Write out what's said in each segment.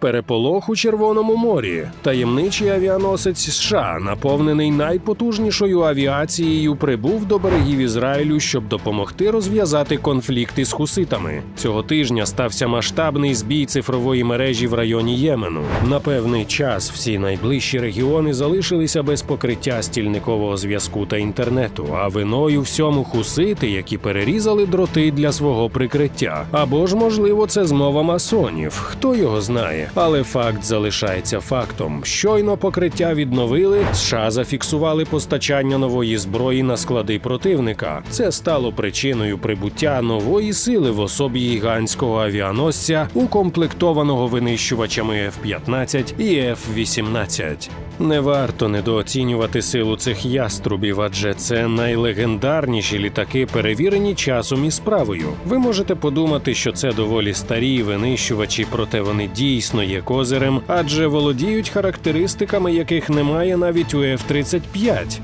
Переполох у Червоному морі. Таємничий авіаносець США, наповнений найпотужнішою авіацією, прибув до берегів Ізраїлю, щоб допомогти розв'язати конфлікт із хуситами. Цього тижня стався масштабний збій цифрової мережі в районі Ємену. На певний час всі найближчі регіони залишилися без покриття стільникового зв'язку та інтернету. А виною всьому хусити, які перерізали дроти для свого прикриття. Або ж, можливо, це змова масонів. Хто його знає? Але факт залишається фактом. Щойно покриття відновили. США зафіксували постачання нової зброї на склади противника. Це стало причиною прибуття нової сили в особі гігантського авіаносця, укомплектованого винищувачами F-15 і F-18. Не варто недооцінювати силу цих яструбів, адже це найлегендарніші літаки, перевірені часом і справою. Ви можете подумати, що це доволі старі винищувачі, проте вони дійсно є козирем, адже володіють характеристиками, яких немає навіть у F-35.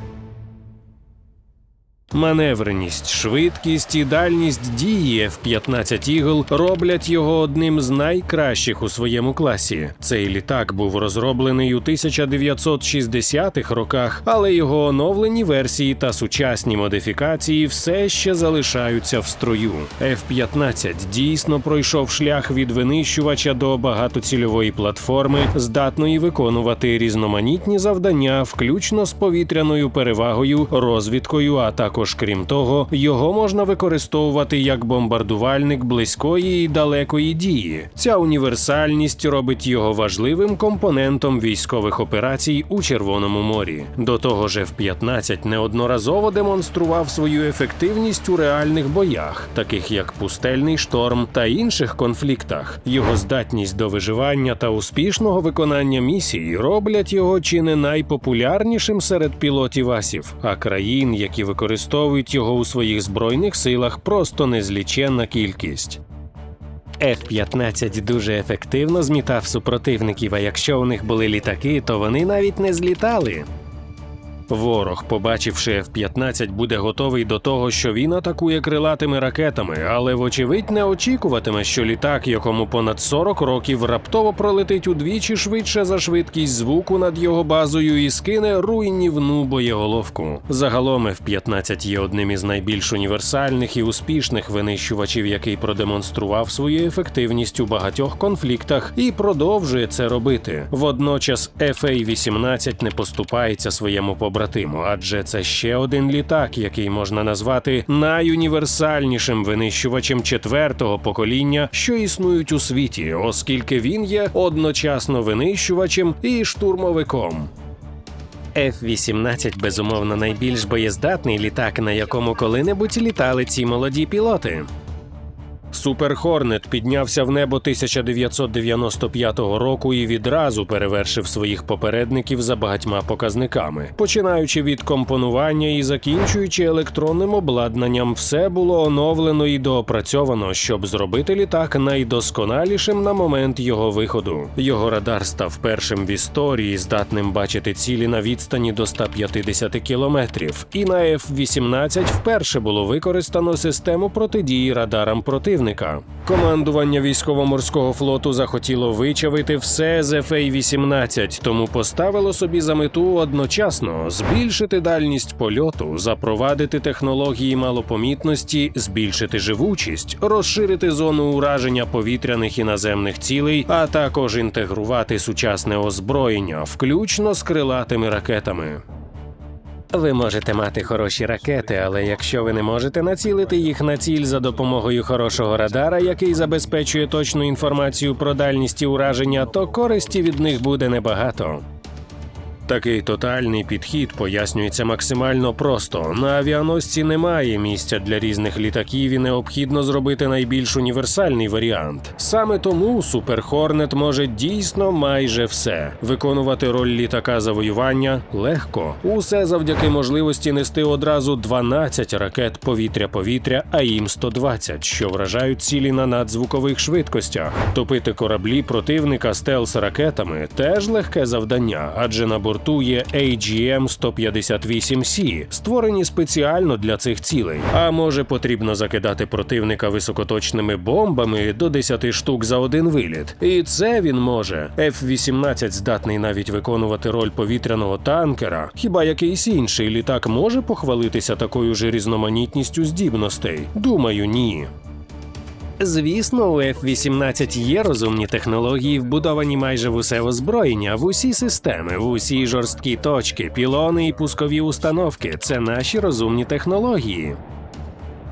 Маневреність, швидкість і дальність дії F-15 Eagle роблять його одним з найкращих у своєму класі. Цей літак був розроблений у 1960-х роках, але його оновлені версії та сучасні модифікації все ще залишаються в строю. F-15 дійсно пройшов шлях від винищувача до багатоцільової платформи, здатної виконувати різноманітні завдання, включно з повітряною перевагою, розвідкою, а також крім того, його можна використовувати як бомбардувальник близької і далекої дії. Ця універсальність робить його важливим компонентом військових операцій у Червоному морі. До того ж, F-15 неодноразово демонстрував свою ефективність у реальних боях, таких як пустельний шторм та інших конфліктах. Його здатність до виживання та успішного виконання місій роблять його чи не найпопулярнішим серед пілотів асів, а країн, які використовують його у своїх збройних силах, просто незліченна кількість. F-15 дуже ефективно змітав супротивників, а якщо у них були літаки, то вони навіть не злітали. Ворог, побачивши F-15, буде готовий до того, що він атакує крилатими ракетами, але вочевидь не очікуватиме, що літак, якому понад 40 років, раптово пролетить удвічі швидше за швидкість звуку над його базою і скине руйнівну боєголовку. Загалом F-15 є одним із найбільш універсальних і успішних винищувачів, який продемонстрував свою ефективність у багатьох конфліктах і продовжує це робити. Водночас FA-18 не поступається своєму побратиму, адже це ще один літак, який можна назвати найуніверсальнішим винищувачем четвертого покоління, що існують у світі, оскільки він є одночасно винищувачем і штурмовиком. F-18 безумовно найбільш боєздатний літак, на якому коли-небудь літали ці молоді пілоти. Супер Хорнет піднявся в небо 1995 року і відразу перевершив своїх попередників за багатьма показниками. Починаючи від компонування і закінчуючи електронним обладнанням, все було оновлено і доопрацьовано, щоб зробити літак найдосконалішим на момент його виходу. Його радар став першим в історії, здатним бачити цілі на відстані до 150 кілометрів. І на F-18 вперше було використано систему протидії радарам противника. Командування військово-морського флоту захотіло вичавити все з FA-18, тому поставило собі за мету одночасно збільшити дальність польоту, запровадити технології малопомітності, збільшити живучість, розширити зону ураження повітряних і наземних цілей, а також інтегрувати сучасне озброєння, включно з крилатими ракетами. Ви можете мати хороші ракети, але якщо ви не можете націлити їх на ціль за допомогою хорошого радара, який забезпечує точну інформацію про дальність ураження, то користі від них буде небагато. Такий тотальний підхід пояснюється максимально просто. На авіаносці немає місця для різних літаків і необхідно зробити найбільш універсальний варіант. Саме тому Супер Хорнет може дійсно майже все. Виконувати роль літака завоювання легко. Усе завдяки можливості нести одразу 12 ракет повітря-повітря, АІМ 120 що вражають цілі на надзвукових швидкостях. Топити кораблі противника стелс ракетами теж легке завдання, адже на борту борту є AGM-158C, створені спеціально для цих цілей. А може потрібно закидати противника високоточними бомбами до 10 штук за один виліт. І це він може. F-18 здатний навіть виконувати роль повітряного танкера. Хіба якийсь інший літак може похвалитися такою ж різноманітністю здібностей? Думаю, ні. Звісно, у F-18 є розумні технології, вбудовані майже в усе озброєння, в усі системи, в усі жорсткі точки, пілони і пускові установки. Це наші розумні технології.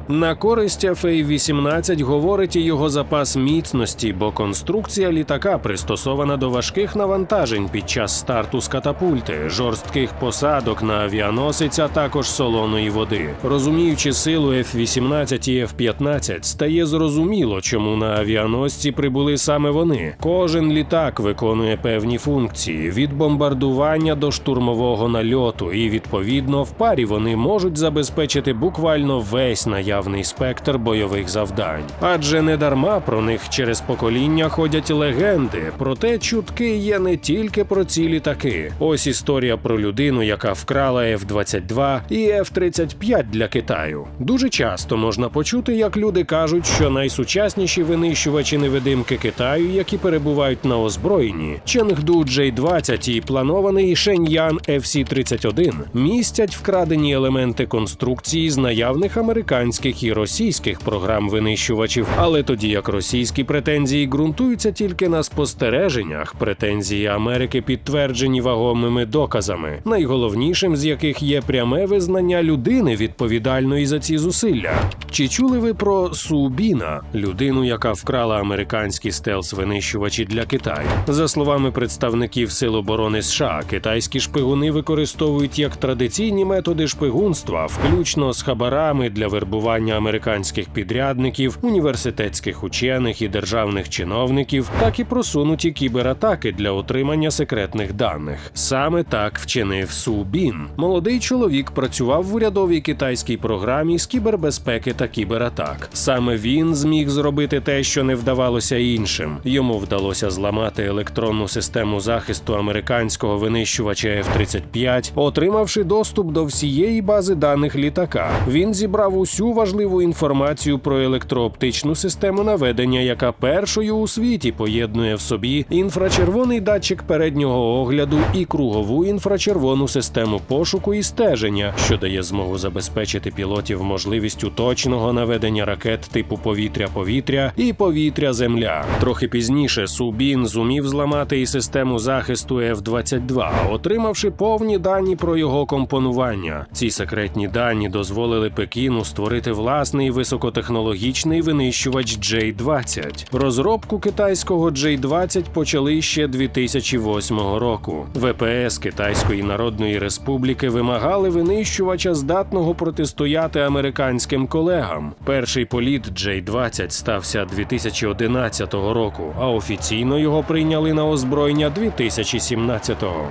На користь FA-18 говорить і його запас міцності, бо конструкція літака пристосована до важких навантажень під час старту з катапульти, жорстких посадок на авіаносець, а також солоної води. Розуміючи силу F-18 і F-15, стає зрозуміло, чому на авіаносці прибули саме вони. Кожен літак виконує певні функції від бомбардування до штурмового нальоту, і відповідно в парі вони можуть забезпечити буквально весь наявний спектр бойових завдань. Адже не дарма про них через покоління ходять легенди. Проте чутки є не тільки про ці літаки. Ось історія про людину, яка вкрала F-22 і F-35 для Китаю. Дуже часто можна почути, як люди кажуть, що найсучасніші винищувачі невидимки Китаю, які перебувають на озброєнні, Ченгду J-20 і планований Шеньян FC-31 містять вкрадені елементи конструкції з наявних американських і російських програм винищувачів. Але тоді як російські претензії ґрунтуються тільки на спостереженнях, претензії Америки підтверджені вагомими доказами, найголовнішим з яких є пряме визнання людини відповідальної за ці зусилля. Чи чули ви про Субіна, людину, яка вкрала американські стелс-винищувачі для Китаю? За словами представників Сил оборони США, китайські шпигуни використовують як традиційні методи шпигунства, включно з хабарами для вербування американських підрядників, університетських учених і державних чиновників, так і просунуті кібератаки для отримання секретних даних. Саме так вчинив Су Бін. Молодий чоловік працював в урядовій китайській програмі з кібербезпеки та кібератак. Саме він зміг зробити те, що не вдавалося іншим. Йому вдалося зламати електронну систему захисту американського винищувача F-35, отримавши доступ до всієї бази даних літака. Він зібрав усю важливу інформацію про електрооптичну систему наведення, яка першою у світі поєднує в собі інфрачервоний датчик переднього огляду і кругову інфрачервону систему пошуку і стеження, що дає змогу забезпечити пілотів можливістю точного наведення ракет типу повітря-повітря і повітря-земля. Трохи пізніше Субін зумів зламати і систему захисту F-22, отримавши повні дані про його компонування. Ці секретні дані дозволили Пекіну створити власний високотехнологічний винищувач J-20. Розробку китайського J-20 почали ще 2008 року. ВПС Китайської Народної Республіки вимагали винищувача, здатного протистояти американським колегам. Перший політ J-20 стався 2011 року, а офіційно його прийняли на озброєння 2017-го.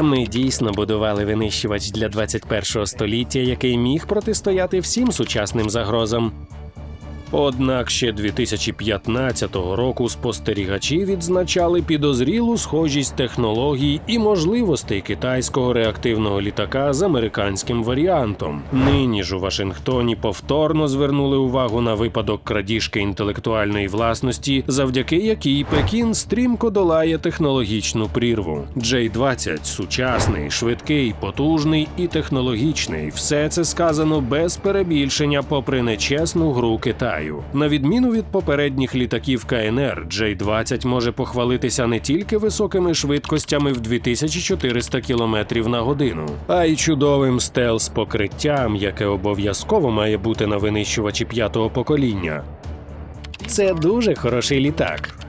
Ми дійсно будували винищувач для 21-го століття, який міг протистояти всім сучасним загрозам. Однак ще 2015 року спостерігачі відзначали підозрілу схожість технологій і можливостей китайського реактивного літака з американським варіантом. Нині ж у Вашингтоні повторно звернули увагу на випадок крадіжки інтелектуальної власності, завдяки якій Пекін стрімко долає технологічну прірву. J-20 – сучасний, швидкий, потужний і технологічний. Все це сказано без перебільшення, попри нечесну гру Китаю. На відміну від попередніх літаків КНР, J-20 може похвалитися не тільки високими швидкостями в 2400 км на годину, а й чудовим стелс покриттям, яке обов'язково має бути на винищувачі п'ятого покоління. Це дуже хороший літак.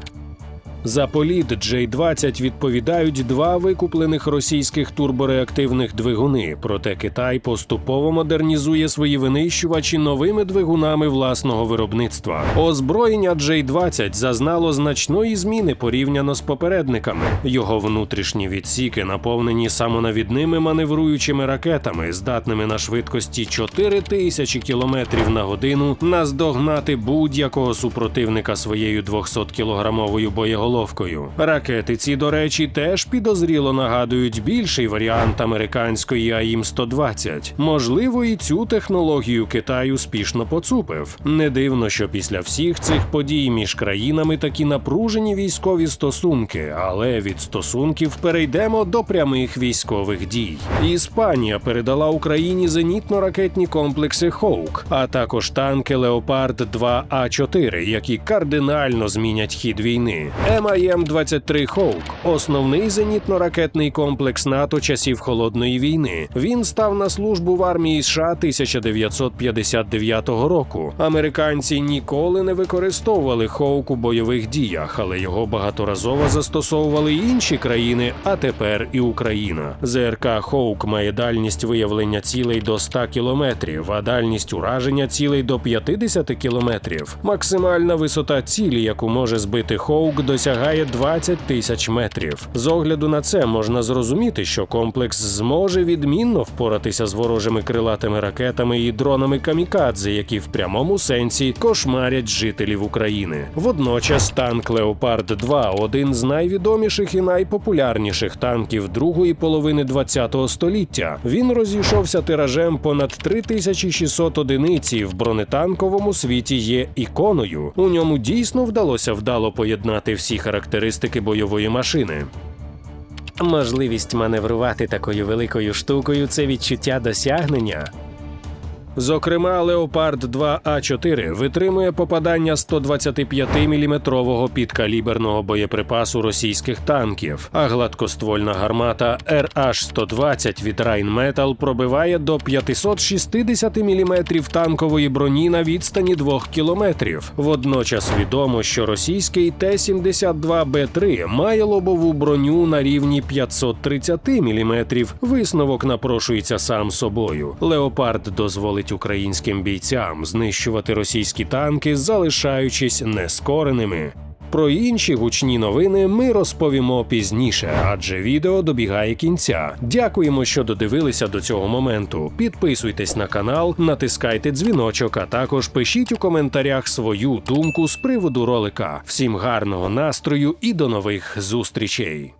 За політ J-20 відповідають два викуплених російських турбореактивних двигуни. Проте Китай поступово модернізує свої винищувачі новими двигунами власного виробництва. Озброєння J-20 зазнало значної зміни порівняно з попередниками. Його внутрішні відсіки наповнені самонавідними маневруючими ракетами, здатними на швидкості 4000 км на годину наздогнати будь-якого супротивника своєю 200-кілограмовою боєголовкою. Головкою. Ракети ці, до речі, теж підозріло нагадують більший варіант американської АІМ-120. Можливо, і цю технологію Китай успішно поцупив. Не дивно, що після всіх цих подій між країнами такі напружені військові стосунки, але від стосунків перейдемо до прямих військових дій. Іспанія передала Україні зенітно-ракетні комплекси Хоук, а також танки Леопард 2 А 4 які кардинально змінять хід війни. МАЄМ-23 Хоук основний зенітно-ракетний комплекс НАТО часів холодної війни. Він став на службу в армії США 1959 року. Американці ніколи не використовували Хоук у бойових діях, але його багаторазово застосовували й інші країни, а тепер і Україна. ЗРК Хоук має дальність виявлення цілей до 100 кілометрів, а дальність ураження цілей до 50 кілометрів. Максимальна висота цілі, яку може збити Хоук, досягає 20 тисяч метрів. З огляду на це можна зрозуміти, що комплекс зможе відмінно впоратися з ворожими крилатими ракетами і дронами камікадзе, які в прямому сенсі кошмарять жителів України. Водночас танк Леопард 2 один з найвідоміших і найпопулярніших танків другої половини ХХ століття. Він розійшовся тиражем понад 3600 одиниць і в бронетанковому світі є іконою. У ньому дійсно вдалося вдало поєднати всі характеристики бойової машини. Можливість маневрувати такою великою штукою це відчуття досягнення. Зокрема, Леопард 2 А4 витримує попадання 125-мм підкаліберного боєприпасу російських танків, а гладкоствольна гармата RH-120 від Rheinmetall пробиває до 560 мм танкової броні на відстані 2 км. Водночас відомо, що російський Т-72Б3 має лобову броню на рівні 530 мм. Висновок напрошується сам собою. Леопард дозволить українським бійцям знищувати російські танки, залишаючись нескореними. Про інші гучні новини ми розповімо пізніше, адже відео добігає кінця. Дякуємо, що додивилися до цього моменту. Підписуйтесь на канал, натискайте дзвіночок, а також пишіть у коментарях свою думку з приводу ролика. Всім гарного настрою і до нових зустрічей!